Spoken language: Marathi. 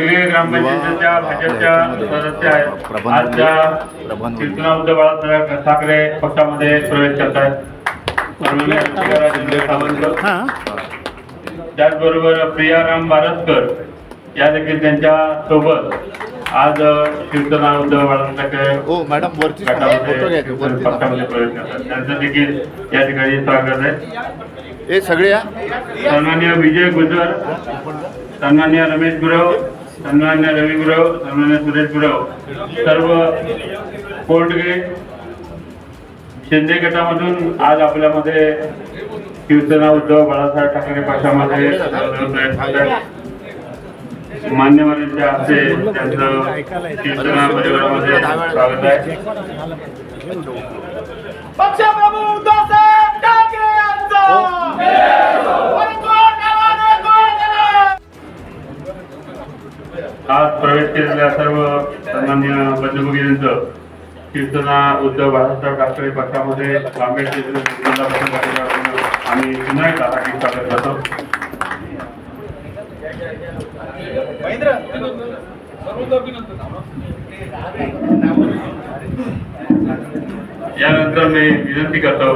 ग्रामपंचायतीच्या युवा भाजपच्या याच्यामध्ये, सदस्य आहेत. आज त्या कीर्तना ठाकरे पक्षामध्ये प्रवेश करत त्याचबरोबर प्रियाराम बारसकर या देखील त्यांच्यासोबत आज शिवसेना उद्धव बाळासाहेब पक्षामध्ये प्रवेश करतात. त्यांचं देखील या ठिकाणी स्वागत आहे. हे सगळे सन्मान्य विजय गुजर सन्मान्य रमेश गुरव सन्मान्य रवी गुरव सन्मान्य सुरेश गुरव सर्व कोर्टगे शिंदे गटामधून आज आपल्यामध्ये शिवसेना उद्धव बाळासाहेब ठाकरे पक्षामध्ये मान्यवरांच्या हस्ते त्यांचं शिवसेना परिवारामध्ये स्वागत आहे. आज प्रवेश केलेल्या सर्व सन्मान्य बंधुभगिनींचं शिवसेना उद्धव बाळासाहेब ठाकरे पक्षामध्ये करून आम्ही पुन्हा एकदा हार्दिक स्वागत करतो. यानंतर मी विनंती करतो.